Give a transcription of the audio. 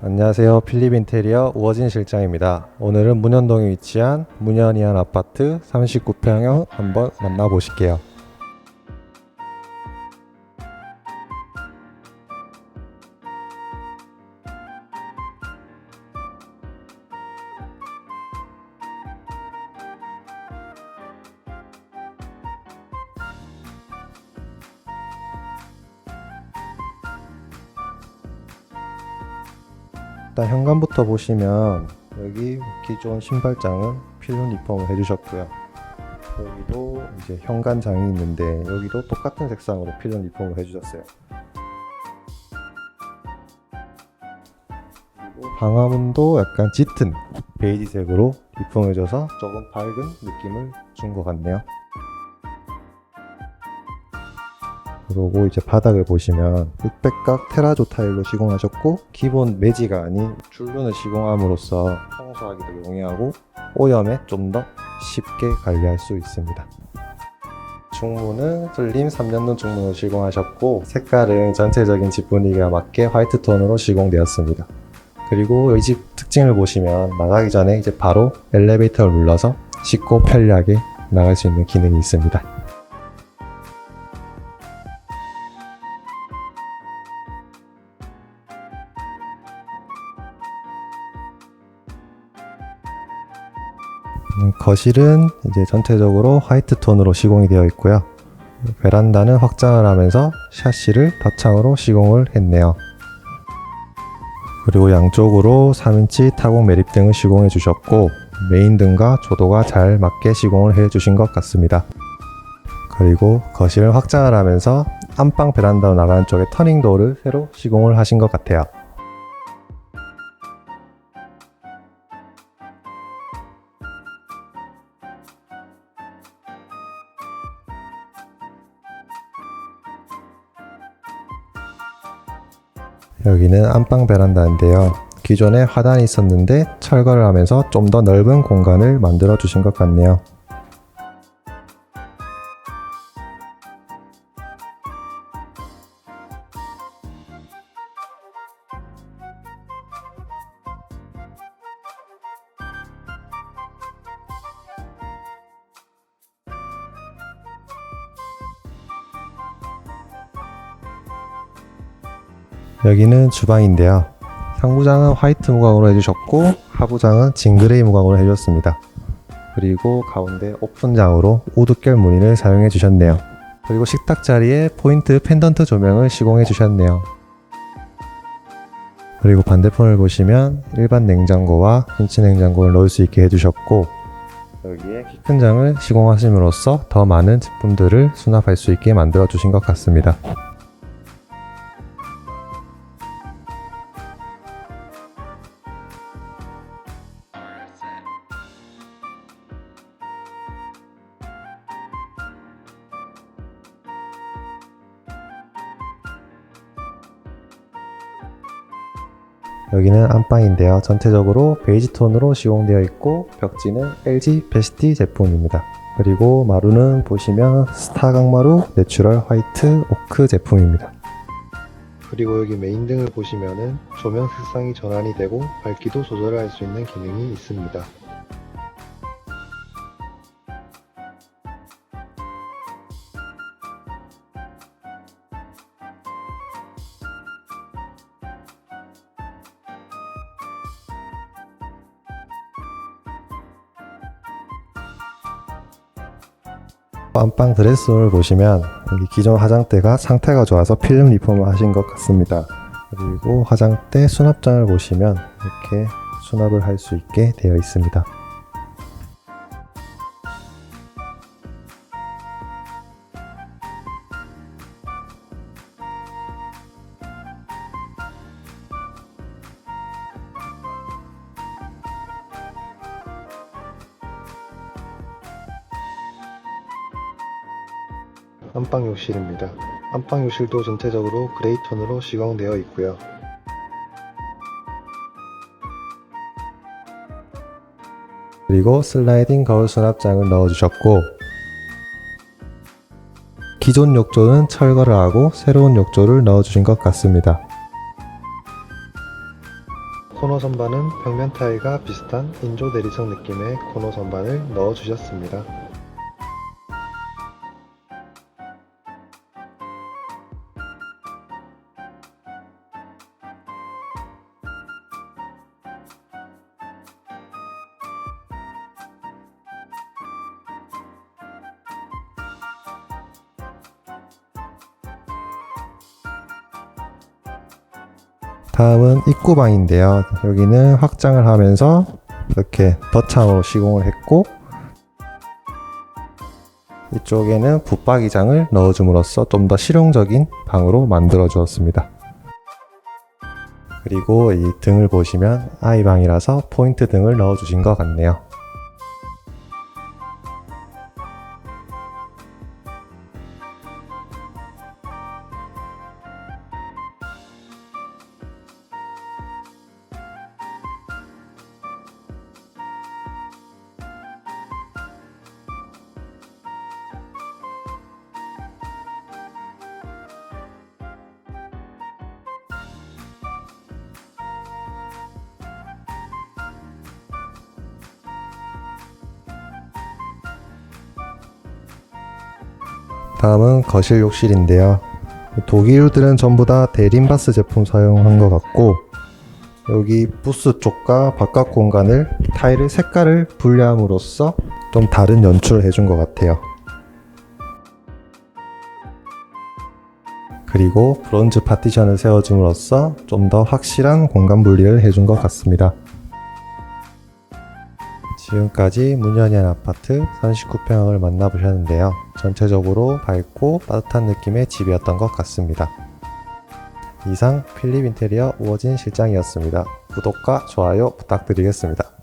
안녕하세요. 필립 인테리어 우어진 실장입니다. 오늘은 문현동에 위치한 문현이한 아파트 39평형 한번 만나보실게요. 일단 현관부터 보시면 여기 기존 신발장은 필름 리폼을 해주셨고요. 여기도 이제 현관장이 있는데 여기도 똑같은 색상으로 필름 리폼을 해주셨어요. 그리고 방화문도 약간 짙은 베이지색으로 리폼해줘서 조금 밝은 느낌을 준 것 같네요. 그리고 이제 바닥을 보시면 흑백각 테라조 타일로 시공하셨고 기본 매지가 아닌 줄눈을 시공함으로써 청소하기도 용이하고 오염에 좀 더 쉽게 관리할 수 있습니다. 중문은 슬림 3년동 중문을 시공하셨고 색깔은 전체적인 집 분위기에 맞게 화이트 톤으로 시공되었습니다. 그리고 이 집 특징을 보시면 나가기 전에 이제 바로 엘리베이터를 눌러서 쉽고 편리하게 나갈 수 있는 기능이 있습니다. 거실은 이제 전체적으로 화이트 톤으로 시공이 되어 있고요. 베란다는 확장을 하면서 샤시를 덧창으로 시공을 했네요. 그리고 양쪽으로 3인치 타공 매립등을 시공해 주셨고 메인 등과 조도가 잘 맞게 시공을 해 주신 것 같습니다. 그리고 거실을 확장을 하면서 안방 베란다로 나가는 쪽에 터닝도어를 새로 시공을 하신 것 같아요. 여기는 안방 베란다인데요. 기존에 화단이 있었는데 철거를 하면서 좀 더 넓은 공간을 만들어 주신 것 같네요. 여기는 주방인데요. 상부장은 화이트 무광으로 해주셨고 하부장은 징그레이 무광으로 해주셨습니다. 그리고 가운데 오픈장으로 우드결 무늬를 사용해 주셨네요. 그리고 식탁 자리에 포인트 펜던트 조명을 시공해 주셨네요. 그리고 반대편을 보시면 일반 냉장고와 김치 냉장고를 넣을 수 있게 해주셨고 여기에 키 큰 장을 시공하심으로써 더 많은 제품들을 수납할 수 있게 만들어 주신 것 같습니다. 여기는 안방인데요. 전체적으로 베이지 톤으로 시공되어 있고 벽지는 LG 베스티 제품입니다. 그리고 마루는 보시면 스타 강마루 내추럴 화이트 오크 제품입니다. 그리고 여기 메인 등을 보시면은 조명 색상이 전환이 되고 밝기도 조절할 수 있는 기능이 있습니다. 안방 드레스룸을 보시면 기존 화장대가 상태가 좋아서 필름 리폼을 하신 것 같습니다. 그리고 화장대 수납장을 보시면 이렇게 수납을 할 수 있게 되어 있습니다. 안방 욕실입니다. 안방 욕실도 전체적으로 그레이 톤으로 시공되어 있고요. 그리고 슬라이딩 거울 수납장을 넣어주셨고 기존 욕조는 철거를 하고 새로운 욕조를 넣어주신 것 같습니다. 코너 선반은 벽면 타일과 비슷한 인조 내리석 느낌의 코너 선반을 넣어 주셨습니다. 다음은 입구방인데요. 여기는 확장을 하면서 이렇게 덧창으로 시공을 했고 이쪽에는 붙박이장을 넣어줌으로써 좀 더 실용적인 방으로 만들어 주었습니다. 그리고 이 등을 보시면 아이방이라서 포인트 등을 넣어 주신 것 같네요. 다음은 거실 욕실인데요. 독일들은 전부 다 대림바스 제품 사용한 것 같고 여기 부스 쪽과 바깥 공간을 타일의 색깔을 분리함으로써 좀 다른 연출을 해준 것 같아요. 그리고 브론즈 파티션을 세워줌으로써 좀 더 확실한 공간 분리를 해준 것 같습니다. 지금까지 문현현 아파트 39평을 만나보셨는데요. 전체적으로 밝고 따뜻한 느낌의 집이었던 것 같습니다. 이상 필립 인테리어 우어진 실장이었습니다. 구독과 좋아요 부탁드리겠습니다.